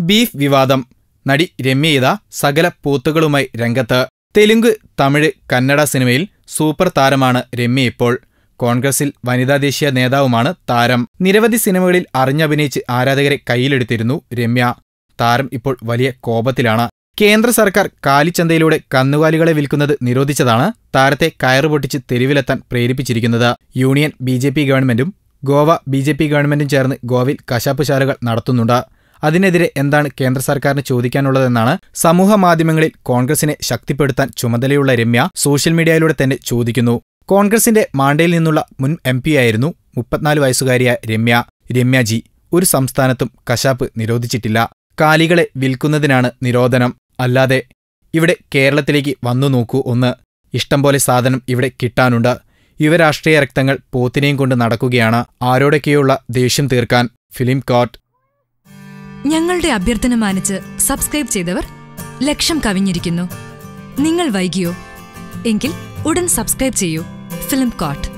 Beef വിവാദം. നടി രമ്യയിത സകല പൂത്തുകളുമായി രംഗത്ത്. തെലുങ്ക് തമിഴ് കന്നഡ സിനിമയിൽ സൂപ്പർ താരമാണ് രമ്യ ഇപ്പോൾ. കോൺഗ്രസിൽ വനിതാ ദേശീയ നേതാവുമാണ് താരം. നിരവധി സിനിമകളിൽ അറിഞ്ഞഭിനയിച്ച് ആരാധകരെ കയ്യിലെടുത്തിരുന്നു രമ്യ. താരം ഇപ്പോൾ വലിയ കോപത്തിലാണ്. കേന്ദ്ര സർക്കാർ കാലിച്ചന്തയിലൂടെ കന്നുകാലികളെ വിൽക്കുന്നത് നിരോധിച്ചതാണ് താരത്തെ കയറുപൊട്ടിച്ച് തെരുവിലെത്താൻ പ്രേരിപ്പിച്ചിരിക്കുന്നത്. യൂണിയൻ ബി ഗവൺമെന്റും ഗോവ ബി ജെ പി ഗവൺമെന്റും ചേർന്ന് ഗോവയിൽ കശാപ്പ് ശാലകൾ നടത്തുന്നുണ്ട്. അതിനെതിരെ എന്താണ് കേന്ദ്ര സർക്കാരിന് ചോദിക്കാനുള്ളതെന്നാണ് സമൂഹ മാധ്യമങ്ങളിൽ കോൺഗ്രസിനെ ശക്തിപ്പെടുത്താൻ ചുമതലയുള്ള രമ്യ സോഷ്യൽ മീഡിയയിലൂടെ തന്നെ ചോദിക്കുന്നു. കോൺഗ്രസിന്റെ മാണ്ടയിൽ നിന്നുള്ള മുൻ എം ആയിരുന്നു മുപ്പത്തിനാല് വയസ്സുകാരിയായ രമ്യ. രമ്യജി ഒരു സംസ്ഥാനത്തും കശാപ്പ് നിരോധിച്ചിട്ടില്ല. കാലികളെ വിൽക്കുന്നതിനാണ് നിരോധനം. അല്ലാതെ ഇവിടെ കേരളത്തിലേക്ക് വന്നു നോക്കൂ ഒന്ന്. ഇഷ്ടം പോലെ സാധനം ഇവിടെ കിട്ടാനുണ്ട്. യുവരാഷ്ട്രീയ രക്തങ്ങൾ പോത്തിനെയും കൊണ്ട് നടക്കുകയാണ് ആരോടൊക്കെയുള്ള ദേഷ്യം തീർക്കാൻ ഫിലിം കോട്ട് ഞങ്ങളുടെ അഭ്യർത്ഥന മാനിച്ച് സബ്സ്ക്രൈബ് ചെയ്തവർ ലക്ഷം കവിഞ്ഞിരിക്കുന്നു. നിങ്ങൾ വൈകിയോ? എങ്കിൽ ഉടൻ സബ്സ്ക്രൈബ് ചെയ്യൂ ഫിലിം കോട്ട്